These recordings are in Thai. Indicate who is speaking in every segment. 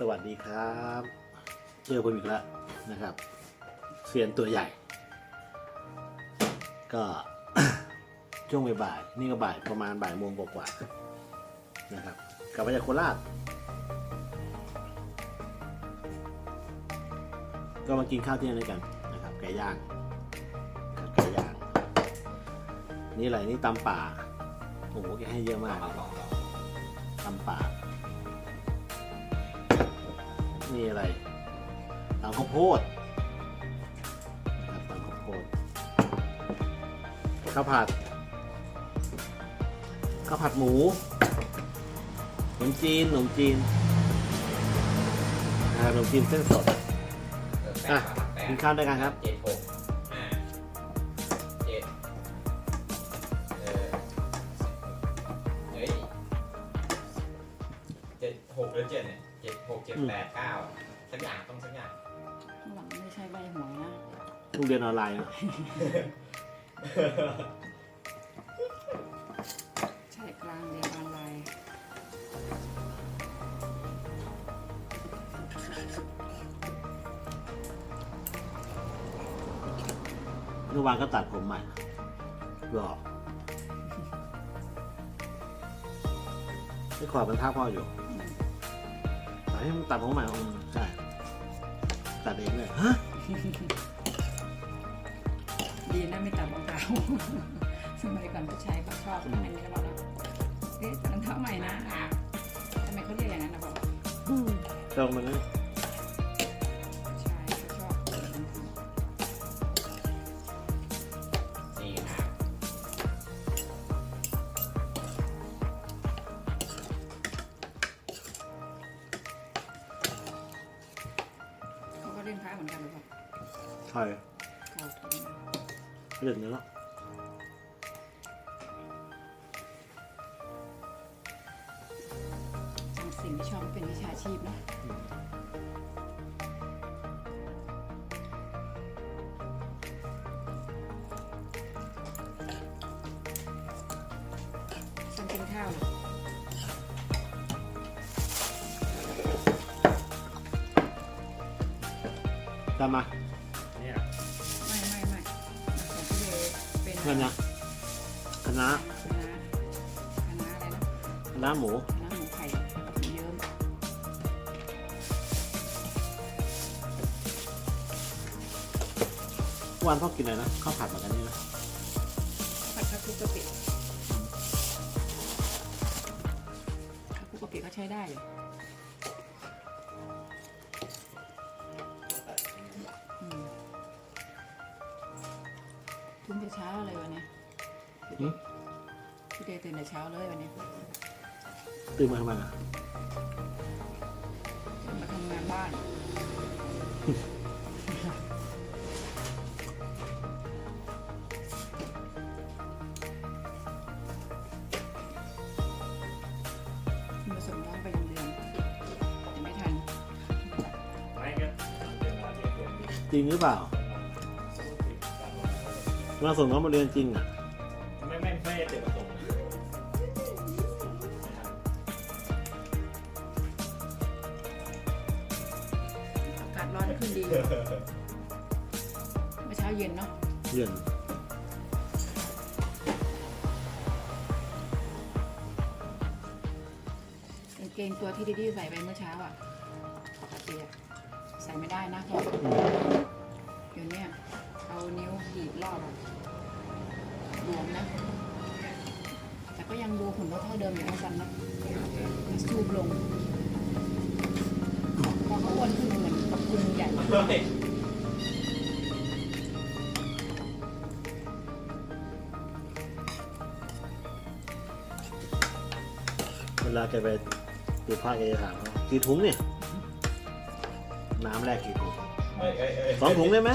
Speaker 1: สวัสดีครับเจอผมอีกแล้วนะครับเซียนตัวใหญ่ ก็ช่วงบ่ายๆนี่ก็บ่ายประมาณบ่ายโมงกว่าๆนะครับกลับมาจากโคราชก็มากินข้าวเที่ยงด้วยกันนะครับไก่ย่างไก่ย่าง นี่อะไรนี่ตำป่าโอ้โหแกให้เยอะมาก นี่อะไรตำข้าวโพดนะครับตำข้าวโพดข้าวผัดข้าวผัดหมูขนมจีนขนมจีนนะครับขนมจีนเส้นสด อะกินข้าวด้วยกันครับ
Speaker 2: เจ็ดหกห้าเจ็ดเออเฮ้ยเจ็ดหกหรือเจ็ดเนี่ยเจ็ดหกเจ็ดแปดเก้า
Speaker 3: ลู
Speaker 1: กเรียนออนไลน์นะ
Speaker 3: ใช่กลางเรียนออนไลน์
Speaker 1: เมื่อวานก็ตัดผมใหม่หล่อไม่ขอมันท่าพ่ออยู่ตัดให้มันตัดผมใหม่อืมใช่ ตัดเองเลยฮะ
Speaker 3: ดีนะไม่ตัดรองเท้าสมัยก่อนผู้ชายเขาชอบอันนี้แล้วบอกว่าเอ๊ะรองเท้าใหม่นะทำไมเขาเรียกอย่างนั้นนะบอกว่า
Speaker 1: ตรงมันนะ
Speaker 3: ใางสิ่งที่ชอบเป็นวิชาชีพนะฉันกินข้าวเหรอ
Speaker 1: ตามมา
Speaker 2: เนี่ย
Speaker 3: ไม่ไม่ไม่ของพี่เลเป็น
Speaker 1: เงินนะคณะ
Speaker 3: คณะคณะอะไรนะ
Speaker 1: คณะหมู วานพ่อกินอะไรนะข้าวผัดเหมือนกันนี่นะ
Speaker 3: ผัดข้าวคลุกกะปิข้าวคลุกกะปิก็ใช้ได้อยู่อืมตื่นแต่เช้าเลยวันนี้
Speaker 1: หืม
Speaker 3: พี่เดย์ตื่นแต่เช้าเลยวันนี้
Speaker 1: ตื่นมาทำไมอะ
Speaker 3: มาทำงานบ้าน รียน
Speaker 2: ดี
Speaker 1: จริงหรือเปล่ามาส่งน้องมาเรียนจริงอะ
Speaker 2: ไม่ไม่ไม่ได้เจ็บประสงค์
Speaker 3: อากาศร้อนขึ้นดีเมื่อเช้าเย็นเนาะ
Speaker 1: เย็น
Speaker 3: กางเกงตัวที่ดิดี้ใส่ไปเมื่อเช้าอะปกติอะใส่ ไม่ได้นะเพราะ
Speaker 1: อืม
Speaker 3: เดี๋ยวเนี้ยเอานิ้วบีบรอบอะรวมนะ แต่ก็ยังดูหุ่นรถเท่าเดิมอยู่นะซันนะมันซูบลง พอเขาอ้วนขึ้นเหมือนกับพุงใหญ่
Speaker 2: เฮ้ย
Speaker 1: เวลาแกไปดูผ้าแกจะถามเขากี่ถุงเนี่ย น้ำแรกกี่ถุง
Speaker 2: เฮ้ยเฮ้ยเฮ้ย
Speaker 1: สองถุงได้ไหม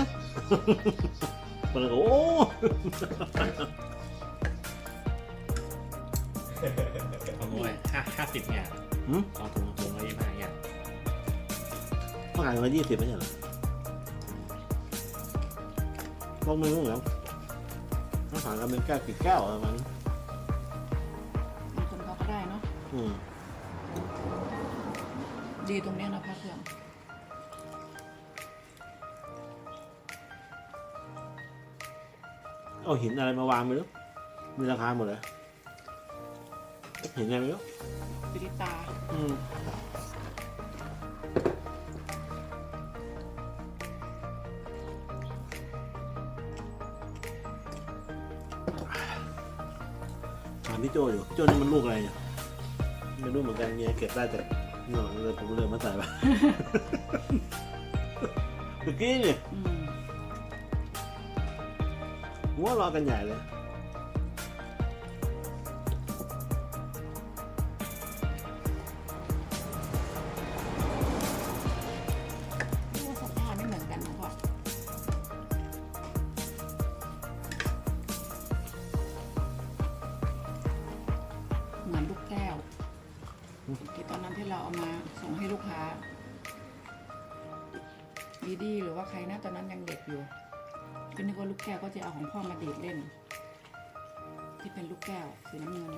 Speaker 1: มันก็โอ้
Speaker 4: ของหนูห้าห้าสิบเนี่ย
Speaker 1: หืม
Speaker 4: สองถุงถุงละยี่ห้าเนี่ย
Speaker 1: ต้องหารมายี่สิบไม่ใช่เหรอพวกมึงรู้เหรอต้องหารกันเป็นแก้วกี่แก้วอะไรมัน
Speaker 3: บางคนเขาก็ได้เนาะ
Speaker 1: อืม
Speaker 3: ดีตรงเนี้ยนะพระเครื่อง
Speaker 1: เอาหินอะไรมาวางไม่รู้มีราคาหมดเลยหินอะไรไม่รู้
Speaker 3: ปิริตา
Speaker 1: อืมถามพี่โจอยู่พี่โจนี่มันลูกอะไรเนี่ยไม่รู้เหมือนกันเมียเก็บได้แต่หนอนเลยผมเลยมาใส่ไป เมื่อกี้เนี่ย
Speaker 3: อืม
Speaker 1: หัวรอกันใหญ่เลย
Speaker 3: เรียกว่าสภาพไม่เหมือนกันนะพ่อเหมือนลูกแก้ว ที่ตอนนั้นที่เราเอามาส่งให้ลูกค้าดีดีหรือว่าใครนะตอนนั้นยังเด็กอยู่ ก็นึกว่าลูกแก้วก็จะเอาของพ่อมาเดดเล่น ที่เป็นลูกแก้วสีน้ำเงิน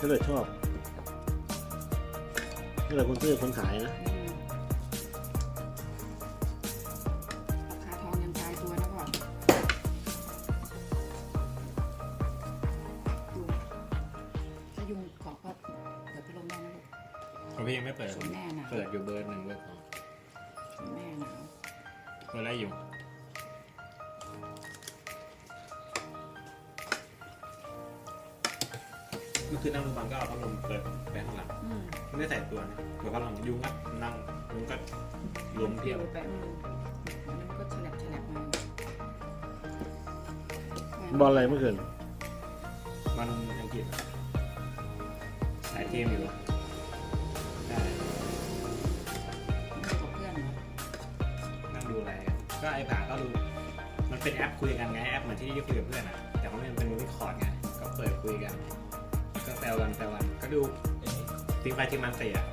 Speaker 3: ก็เล
Speaker 1: ยชอบก็เลยคนซื้อคนขายนะ
Speaker 3: ไม่
Speaker 4: ได้ใส่ตัวนะเปิดพัดลมยุงก็นั่งยุงก็รวม
Speaker 3: เป
Speaker 4: เที่
Speaker 3: รี้
Speaker 4: ย
Speaker 3: ยววไปอืมแล้วมันก็ฉลับฉลับมา
Speaker 1: บอลอะไรเมื่อคืน
Speaker 4: มันอังกฤษอะสายเกมอยู่ใช่
Speaker 3: ไม่ได้กับเพื่อนเหรอ
Speaker 4: นั่งดูอะไรกันก็ไอ้ผ่าก็ดู มันเป็นแอปคุยกันไงแอปเหมือนที่ที่คุยกับเพื่อนอะ แต่ว่ามันเป็นวิคอร์ดไงก็เปิดคุยกัน ก็แซวกันแซวกันก็ดู ทีมไปทีมมันเตะอะ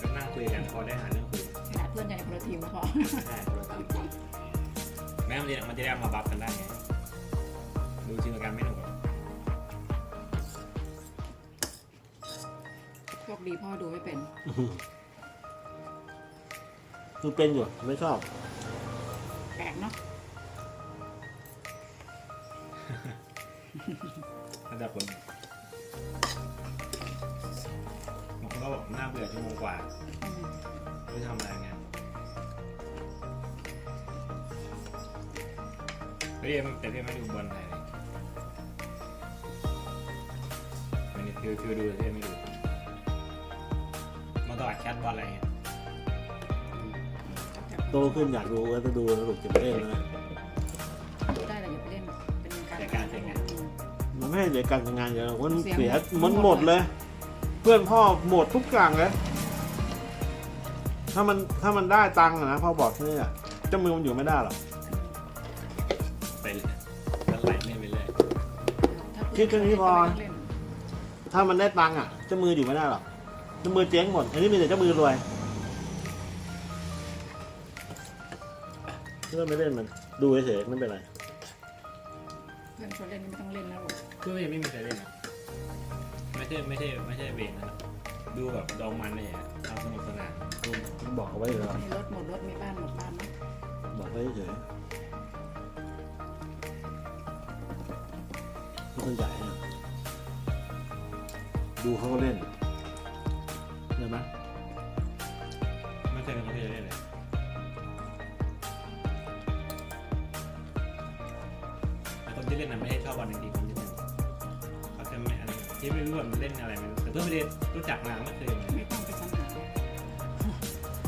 Speaker 4: ก็นั่งคุยกันพอได้หาเรื่องคุย
Speaker 3: ขนาดเพื่อนยังในคนละทีมนะพ่อ
Speaker 4: ใช่คนละทีมแม้มันจะมันจะได้เอามาบัฟกันได้ไงดูทีมกันไม่หนุกหรอก
Speaker 3: โชคดีพ่อดูไม่เป็น
Speaker 1: คือเป็นอยู่ไม่ชอบ
Speaker 3: แปลกเนาะ
Speaker 4: ระดับคน บางคนก็บอกน่าเบื่อชั่วโมงกว่า
Speaker 3: อืม
Speaker 4: ไม่ทำอะไรไงเฮ้ยแต่พี่ไม่ดูบอลไทยเลยไม่ได้ฟิวฟิวดูแต่พี่ไม่ดูมาต่ออัดแคทบอลอะไรเงี้ย
Speaker 1: โตขึ้นอยากดูก็จะดูนะลูกจะไม่เล่นนะ
Speaker 3: ดูได้แต่อย่าไปเล่นเป็นการ
Speaker 4: แต่การเซ็งไง
Speaker 3: อืม
Speaker 1: มันไม่ให้เสียการทำงานอย่างมัน
Speaker 3: เสีย
Speaker 1: เสีย
Speaker 3: หมด
Speaker 1: มัน
Speaker 3: ห
Speaker 1: ห
Speaker 3: ม
Speaker 1: ม
Speaker 3: ด
Speaker 1: ด
Speaker 3: เล
Speaker 1: เลยย เพื่อนพ่อหมดทุกอย่างเลย ถ้ามันถ้ามันได้ตังค์อะนะพ่อบอกที่นี่อะเจ้ามือมันอยู่ไม่ได้หรอก
Speaker 4: ไปเลยแล้วไหลเล่นไปเลย
Speaker 1: คิดแค่นี้พอ
Speaker 3: ไม่ต้งเล่น
Speaker 1: ถ้ามันได้ตังค์อะเจ้ามืออยู่ไม่ได้หรอกเจ้ามือเจ๊งหมด อันนี้มีแต่เจ้ามือรวยไม่ต้องไปเล่นมัน ดูเฉยๆไม่เป็นไร
Speaker 3: เพื่อนชวนเล่นไม่ต้องเล่นนะลูก
Speaker 4: เพื่อนยังไม่มีใครเล่นนะไม่ใช่ไม่ใช่ไม่ใช่เวรนะดูแบบดองมันเลยอะเอาสนุกสนานดู
Speaker 1: บอกเอาไว้เลย
Speaker 3: มีรถหมดรถมีบ้านหมดบ้านเนาะ
Speaker 1: บอกไว้เฉยๆไม่ต้องใหญ่นะดูเขาก็เล่นเห็นไหม
Speaker 4: ไม่เคยเป็นคนที่จะเล่นเลยแต่คนที่เล่นน่ะไม่ได้ชอบบอลจริงๆ ที่ไม่รู้ว่ามันเล่นอะไรมันแต่เพื่อนไม่ได้รู้จักมาไม่เคย
Speaker 3: ไม่ต้องไปสังหา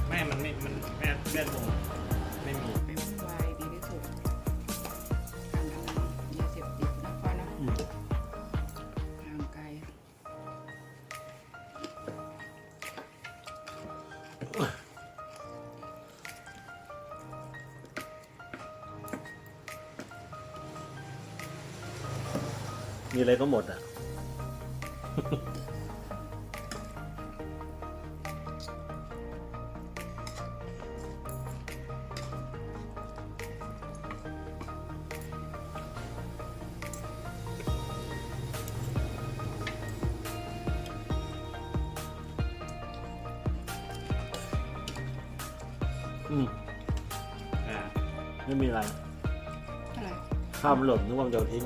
Speaker 4: แม่มันไม่มันแม่เล่นตงไม่มี
Speaker 3: ไม่ววายดีที่สุดการทำงานยาเสพติดนะพ่อเนาะห่างไกล
Speaker 1: มีอะไรก็หมดอะ อืม
Speaker 4: อ่า
Speaker 1: ไม่มีอะไร
Speaker 3: อะไร
Speaker 1: ข้าวมันหล่นนึกว่ามันจะเอาทิ้ง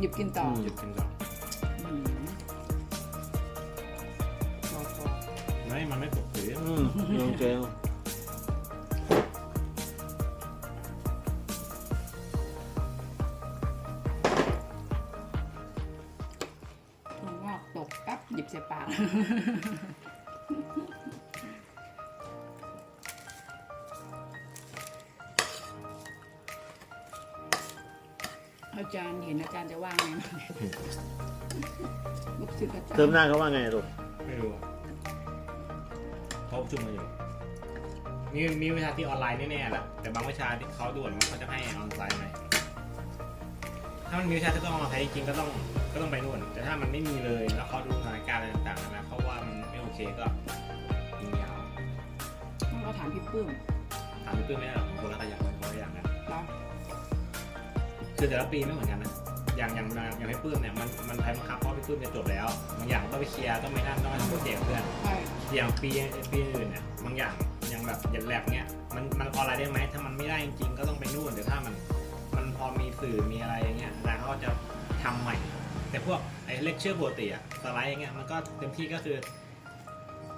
Speaker 3: หยิบกินต่อ
Speaker 1: อืม
Speaker 4: หยุดกินก่อน
Speaker 3: ม
Speaker 1: โอเค
Speaker 3: ถั่วงอกตกปั๊บหยิบใส่ปาก อาจารย์เห็นอาจารย์จะว่าไงบ้างลูกศิษย์อาจารย์
Speaker 1: เติมหน้าเขาว่าไงลูก
Speaker 4: ไม่รู้อะเขาประชุมมาอยู่ มีมีวิชาที่ออนไลน์แน่ๆแหละแต่บางวิชาที่เขาด่วนเขาจะให้ออนไลน์ไหมถ้ามันมีวิชาที่ต้องออนไลน์จริงๆก็ต้องก็ต้องไปนู่น แต่ถ้ามันไม่มีเลยแล้วเขาดูสถานการณ์อะไรต่างๆนะเขาว่ามันไม่โอเคก็ยิงยาว
Speaker 3: ต้องก็ถามพี่ปื้ม
Speaker 4: ถามพี่ปื้มไม่ได้หรอกคนละอย่างคนละอย่างกัน
Speaker 3: เนาะ
Speaker 4: คือแต่ละปีไม่เหมือนกันนะอย่างอย่างอย่างพี่ปื้มเนี่ยมันมันใช้บังคับเพราะพี่ปื้มจะจบแล้วบางอย่างต้องไปเคลียร์ต้องไปนั่นต้องไปทำโปรเจกต์กับเพื่อน
Speaker 3: ใช่
Speaker 4: อย่างปีปีอื่นเนี่ยบางอย่างอย่างแบบอย่างแลบเนี่ยมันมันออนไลน์ได้ไหมถ้ามันไม่ได้จริงๆก็ต้องไปนู่นแต่ถ้ามัน มันพอมีสื่อมีอะไรอย่างเงี้ยอาจารย์เขาก็จะทำใหม่ แต่พวกไอ้เลคเชอร์ปกติอะสไลด์อย่างเงี้ยมันก็เต็มที่ก็คือ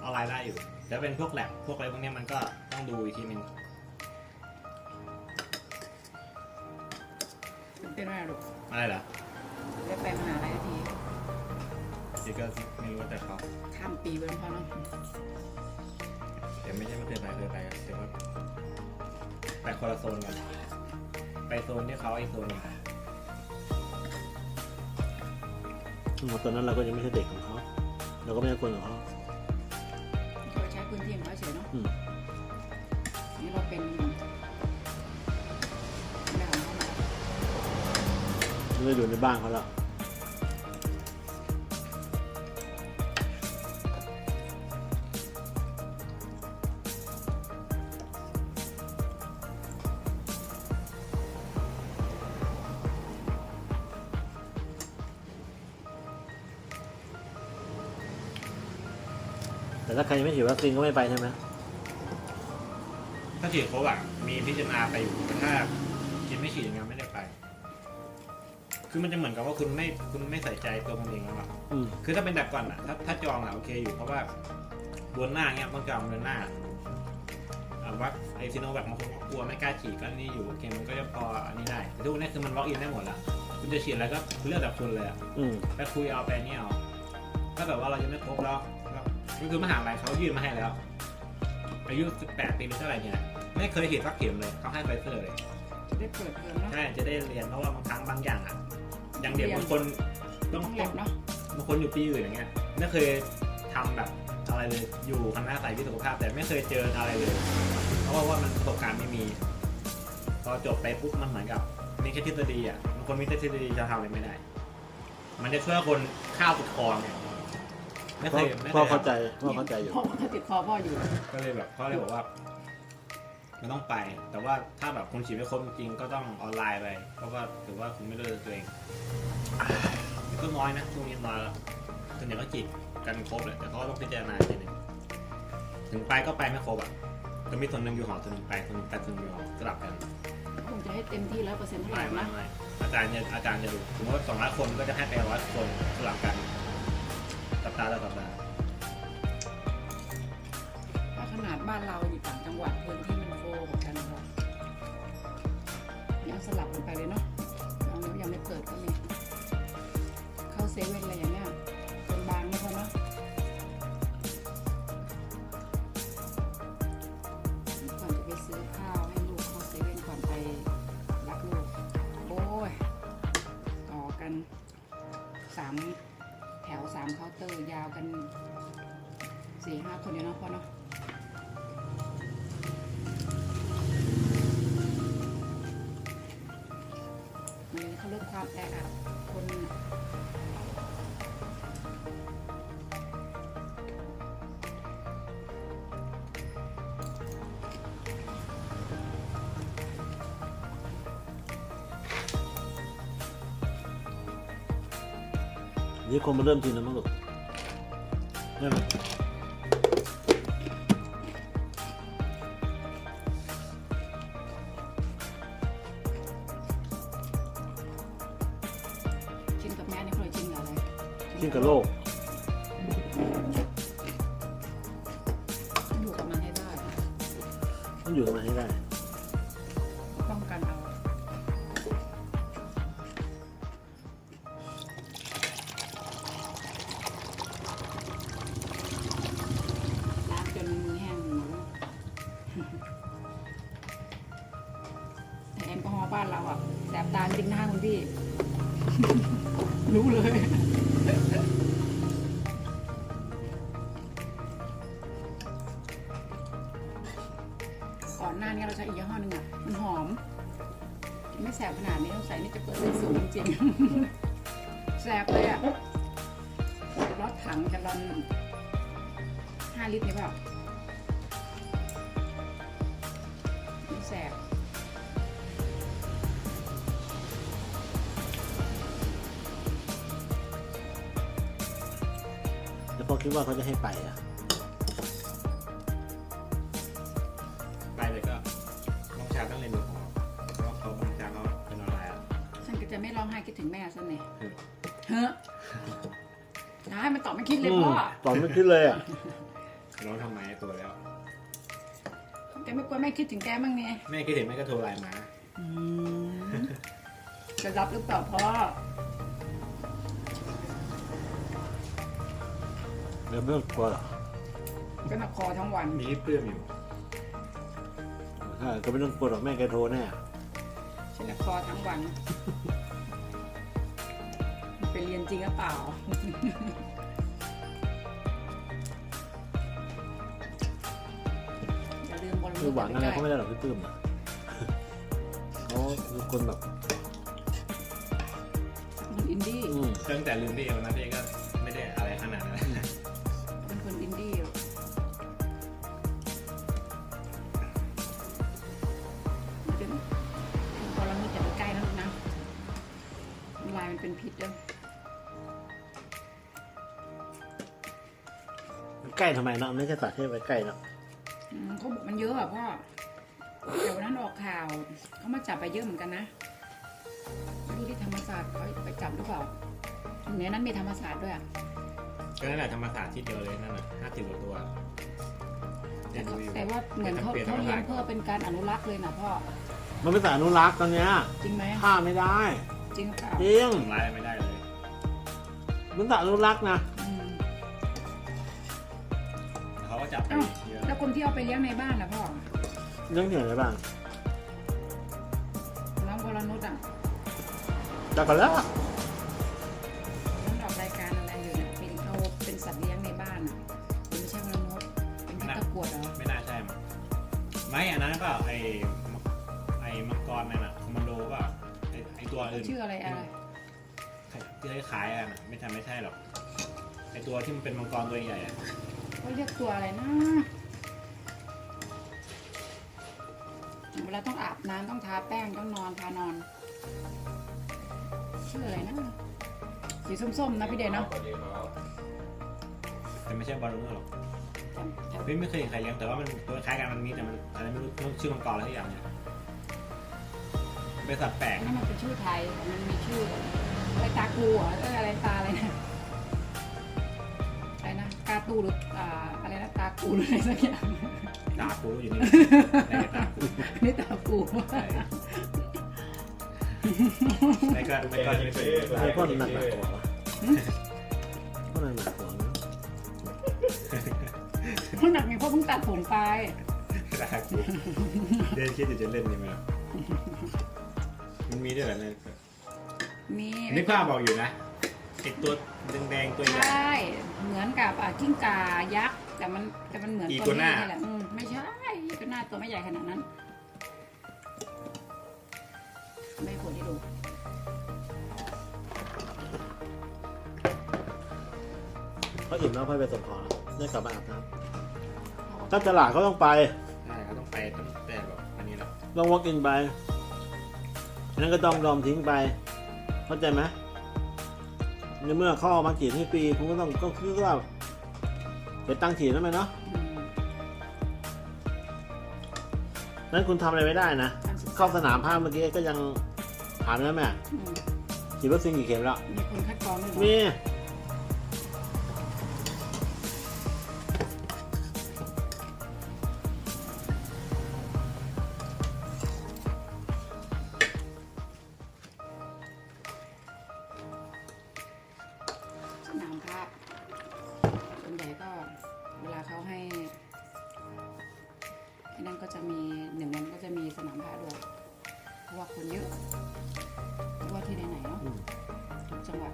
Speaker 4: ออนไลน์ได้อยู่แต่เป็นพวกแลบพวกอะไรพวกเนี้ยมันก็ต้องดูอีกทีนึง
Speaker 3: เป็นไรลูก
Speaker 4: อะไรเหรอ
Speaker 3: ได้ไปมหาลัยที
Speaker 4: นี่ก็ไม่รู้แต่เขา
Speaker 3: ข้ามปีไปแล้วพอเนาะ
Speaker 4: แต่ไม่ใช่ไม่เคยไปเคยไปแต่ว่าไปคนละโซนกันไปโซนที่เขาไอโซนหนึ่ง
Speaker 1: ตอนนั้นเราก็ยังไม่ใช่เด็กของเขาเราก็ไม่ใช่คนของเขา
Speaker 3: เขาใช้พื้นที่ของเขาเฉยเนาะ
Speaker 1: อืม
Speaker 3: นี่เราเป็นเขาแล้ว
Speaker 1: ไม่ได้อยู่ในบ้านเขาแล้ว ไม่ฉีดวัคซีนก็ไม่ไปใช่ไหม
Speaker 4: ถ้าฉีดครบอะมีพิจารณาไปอยู่แต่ถ้าฉีดไม่ฉีดยังไงไม่ได้ไป คือมันจะเหมือนกับว่าคุณไม่คุณไม่ใส่ใจตัวคุณเองแล้วอะ
Speaker 1: อืม
Speaker 4: คือถ้าเป็นแบบก่อนอะถ้าถ้าจองอะโอเคอยู่เพราะว่าบนหน้าเงี้ยต้องจองบนหน้าอ่าวัคไอซิโนแบบบางคนก็กลัวไม่กล้าฉีดก็นี่อยู่โอเคมันก็จะพออันนี้ได้แต่ทุกวันนี้คือมันล็อกอินได้หมดละคุณจะฉีดอะไรก็เลือกแบบคุณเลยอะ
Speaker 1: อืม
Speaker 4: ไปคุยเอาไปนี่เอาถ้าแบบว่าเรายังไม่ครบแล้วแล้ว ก็คือมหาลัยเขายื่นมาให้แล้ว อายุ 18 ปีหรือเท่าไหร่เนี่ย ไม่เคยฉีดวัคเข็มเลยเขาให้ไฟเซอร์เลย
Speaker 3: จะได้เปิดเทอมเนาะ
Speaker 4: ใช่จะได้เรียนเพราะว่าบางครั้งบางอย่างอะอย่างเด็กบางคนต้อง
Speaker 3: ต้องแลบเนาะ
Speaker 4: บางคนอยู่ปีอื่นอย่างเงี้ยไม่เคยทำแบบอะไรเลยอยู่คณะสายวิทย์สุขภาพ แต่ไม่เคยเจออะไรเลย เพราะว่าว่ามันประสบการณ์ไม่มี พอจบไปปุ๊บมันเหมือนกับมีแค่ทฤษฎีอะบางคนมีแต่ทฤษฎีจะทำอะไรไม่ได้ มันจะช่วยคนข้าวติดคอไง ไม่เค
Speaker 1: พ่อย
Speaker 4: ไม่เค
Speaker 1: พ่อยเข้าใจพ่อเข้าใจอยู่
Speaker 3: พ่อเขาติดคอพ่ออยู่
Speaker 4: ก็เลยแบบเขาเลยบอกว่ามันต้องไป แต่ว่าถ้าแบบคุณฉีดไม่ครบจริงๆก็ต้องออนไลน์ไปเพราะว่าถือว่าคุณไม่ดูแลตัวเองก็น้อยนะช่วงนี้น้อยแล้วส่วนใหญ่ก็ฉีดกันครบเลยแต่เขาก็ต้องพิจารณาทีหนึงถึงไปก็ไปไม่ครบอะจะมีส่วนหนึ่งอยู่หอส่วนหนึ่งไปส่วนหนึ่งไปส่วนหนึ่งอยู่หอสลับกัน
Speaker 3: คงจะให้เต็มที่ร้อยเปอร์เซ็นต์เท่าไห
Speaker 4: ไม่
Speaker 3: ร่
Speaker 4: ไม่
Speaker 3: นะ
Speaker 4: ไม่อาจารย์จะอาจารย์จะดูสมมติว่าสองร้อยคนก็จะให้ไปร้อยคนสลับกัน สัปดาห์ละสัปดาห์
Speaker 3: ถ้าขนาดบ้านเราอยู่ต่างจังหวัดพื้นที่มันโฟกว่ากันค่ะยังสลับกันไปเลยเนาะน้องนิ้วยังไม่เปิดก็มีเข้าเซเว่นอะไรอย่างเงี้ยคนบางไม่พอเนาะก่อนจะไปซื้อข้าวให้ลูกเข้าเซเว่นก่อนไปรับลูกโอ้ยต่อกันสามามเคาน์เตอร์ยาวกันสี่ห้าคนเดียวนะพ่อเนาะมันเขาลดความแออัดคน น่ะ
Speaker 1: นี่คนมาเริ่มกินแล้วมั้งลูกใช่ไหม
Speaker 3: ชิม พี่ รู้เลย แล้
Speaker 1: วพอคิดว่าเขาจะให้ไปอะ
Speaker 4: ไปเลยก็น้องชายต้องเรียนดูของเพราะว่าเขาบางชายเขาเป็นออนไลน์อะ
Speaker 3: ฉันก็จะไม่ร้องไห้คิดถึงแม่ซะเนี่ย
Speaker 4: อืม
Speaker 3: เฮ้อได้มันตอบไม่คิดเลย
Speaker 1: อืม
Speaker 3: พ่อ
Speaker 1: ตอนไม่คิดเลยอะ
Speaker 4: น้องทำไมตัวแล้ว
Speaker 3: แกไม่กลัวแม่คิดถึงแกบ้างเนี่ย
Speaker 4: แม่คิดถึงแม่ก็โทรไลน์มา
Speaker 3: อืมจะรับหรือเปล่าพ่อ
Speaker 1: ดี๋ยวไม่ต้องกลัวหรอก
Speaker 3: ก็หนักคอทั้งวัน
Speaker 4: มีเพื่อนอยู่
Speaker 1: ใช่ก็ไม่ต้องกลัวหรอกแม่แกโทรแน่
Speaker 3: ฉันหนักคอทั้งวันมันไปเรียนจริงหรือเปล่า อย่าลืมบอล
Speaker 1: คือหวังอะไรเขาไม่ได้หรอกพี่ปื้มอะเขาคือคนแบบ
Speaker 3: คนอินดี้
Speaker 1: อืม
Speaker 4: ตั้งแต่ลืมพี่เอวนะพี่ก็ำ
Speaker 3: ลายมันเป็นพิษเด้อ
Speaker 1: ใกล้ทำไมเนาะไม่ใช่ตัดให้ไปใกล้เนาะ
Speaker 3: อืมเขาบอกมันเยอะอะพ่อแต่วันนั้นออกข่าวเขามาจับไปเยอะเหมือนกันนะไม่รู้ที่ธรรมศาสตร์เขาไปจับหรือเปล่าในนั้นมีธรรมศาสตร์ด้วยอะ
Speaker 4: ก็นั่นแหละธรรมศาสตร์ที่เดียวเลยนั่นน่ะห้าสิบกว่าตัวเรียนดูอยู่
Speaker 3: แต่ว่าเหมือนเขา
Speaker 4: เปลี่ยน
Speaker 3: เขา
Speaker 4: ธรรม
Speaker 3: เลี้ย
Speaker 4: ศางสตร์
Speaker 3: เพื่อเป็นการอนุรักษ์เลยนะพ่อ
Speaker 1: มันเป็นสายอนุรักษ์ตอนเนี้ย
Speaker 3: จริงไหม
Speaker 1: ฆ่าไม่ได้
Speaker 3: จริงหรือเปล่า
Speaker 1: จริง
Speaker 4: ทำร้ายไม่ได้เลย
Speaker 1: มันสายอนุรักษ์นะ
Speaker 3: อืม
Speaker 4: เขาก็จับไป
Speaker 3: อ้าว
Speaker 4: เยอะ
Speaker 3: แล้วคนที่เอาไปเลี้ยงในบ้านนะพ่อ
Speaker 1: เรื่องที่ไหนบ้าง
Speaker 3: น้องวรนุชอะ
Speaker 1: จากกันแล้วอะ
Speaker 3: น้องออกรายการอะไรอยู่เนี่ยเป็นเอาเป็นสัตว์เลี้ยงในบ้านอะเป็นไม่ใช่วรนุชเป็นที่ตะกรวดเหรอ
Speaker 4: ไม่น่าใช่มั้งไม่อันนั้นเปล่าไอ้มะไอ้มังกรนั่นน่ะคอมมานโดเปล่าไอ้ไอ้ ตัวอื่น
Speaker 3: ชื่ออะไรอะไร
Speaker 4: ที่คล้ายๆกันน่ะไม่ใช่ไม่ใช่หรอกไอ้ตัวที่มันเป็นมังกรตัวใหญ่อะ
Speaker 3: เขาเรียกตัวอะไรนะเวลาต้องอาบน้ำต้องทาแป้งต้องนอนทานอนชื่ออะไรนะสีส้มๆนะพี่เดชเนาะ
Speaker 4: แต่ไม่ใช่บอลลูนหรอก
Speaker 3: แต่แต่
Speaker 4: พี่ไม่เคยเห็นใครเลี้ยงแต่ว่ามันตัวคล้ายกันมันมีแต่มันอะไรไม่รู้ชื่อมังกรอะไรสักอย่างเนี่ย เป็นสัตว์แปลก
Speaker 3: นั่นมันเป็นชื่อไทยแต่มันมีชื่ออะไรตากูเหรอเอออะไรตาอะไรนะอะไรนะกาตูหรืออ่าอะไรนะตากูหรืออะไรสักอย่าง
Speaker 4: ตากูอยู่นี่ในตากู
Speaker 3: นี่ตากู
Speaker 4: ใช่ในก็ในก็ที่เป็น
Speaker 1: ไอ้พ่อหนักหนักกว่าวะพ่อหนักหนักกว่านะ
Speaker 3: เพราะหนักไงเพราะเพิ่งตัดผมไป
Speaker 4: ตากูเดินคิดจะเล่นนี่ไหมล่ะ มีด้วยเหรอเนี่ย
Speaker 3: มี
Speaker 4: นึกภาพบอกอยู่นะไอตัวแดงๆตัวใหญ่
Speaker 3: ใช่เหมือนกับอะกิ้งก่ายักษ์แต่มันแต่มันเหมือน
Speaker 4: อี
Speaker 3: ตั
Speaker 4: ตัววห
Speaker 3: น้า แหละมไม่ใช่อีกัวหน้าตัวไม่ใหญ่ขนาดนั้น ไม่ควรที่ดู
Speaker 1: เขาอิ่มแล้วค่อยไปส่งของแล้วได้กลับมาอาบน้ำถ้าตลาดเขาต้องไป
Speaker 4: ใช่เขาต้องไปตั้งแต่แบบอันนี้แหล้ว
Speaker 1: ต้อง walk in ไป นนั้นก็ต้องยอมทิ้งไป เข้าใจไหมในเมื่อเขาเอามาฉีดให้ฟรีคุณก็ต้องก็คือว่าเดี๋ยวตั้งฉีดแล้วไหมเนาะ
Speaker 3: อืม
Speaker 1: นั้นคุณทำอะไรไม่ได้นะ
Speaker 3: การศึกษ
Speaker 1: เข้าสนามภาพเมื่อกี้ก็ยังถามแล้วแม่
Speaker 3: อืม
Speaker 1: ฉีดวัคซีนกี่เข็มแล้ว
Speaker 3: มีคนคัดกรองด้วยเหรอ
Speaker 1: มี
Speaker 3: นั่นก็จะมีหนึ่งวันก็จะมีสนามพระด้วยเพราะว่าคนเยอะไม่ว่าที่ไหนๆเนาะ
Speaker 1: อืม
Speaker 3: ทุกจังหวัด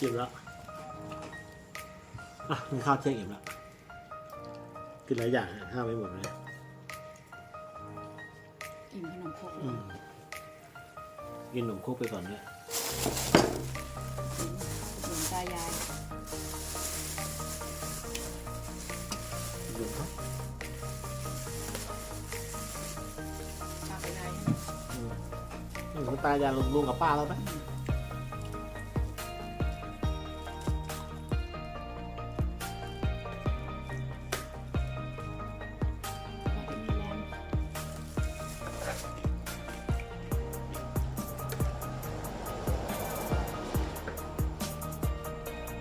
Speaker 3: อิ่
Speaker 1: มแล้วอะกินข้าวเที่ยงอิ่มแล้วกินหลายอย่างอะข้าวไม่หมดเลย
Speaker 3: กินขนมครกเล
Speaker 1: อื
Speaker 3: ย
Speaker 1: มกินขนมคุกไปก่อนเนี่ย
Speaker 3: หลวงตายาย
Speaker 1: ดูครับ
Speaker 3: พาไปได้
Speaker 1: อืมหนูตายายลุงลุงกับป้าแล้วไหม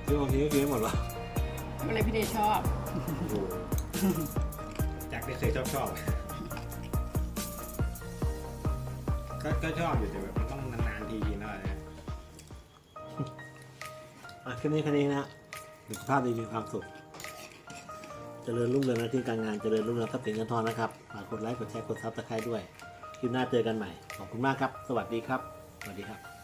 Speaker 1: ซื้อบางทีก็กินไม่หมดหรอ
Speaker 3: อะไรพี่เดชชอบ
Speaker 4: จากที่เคยชอบชอบก็ก็ชอบอยู่แต่แบบมันต้องนานๆทีกินหน่อยนะ
Speaker 1: อะแค่นี้แค่นี้นะฮะสุขภาพดีมีความสุข เจริญรุ่งเรืองหน้าที่การงาน เจริญรุ่งเรืองทรัพย์สินเงินทองนะครับฝากกดไลค์ กดแชร์ กดซับสไครต์ด้วย คลิปหน้าเจอกันใหม่ ขอบคุณมากครับ สวัสดีครับ สวัสดีครับ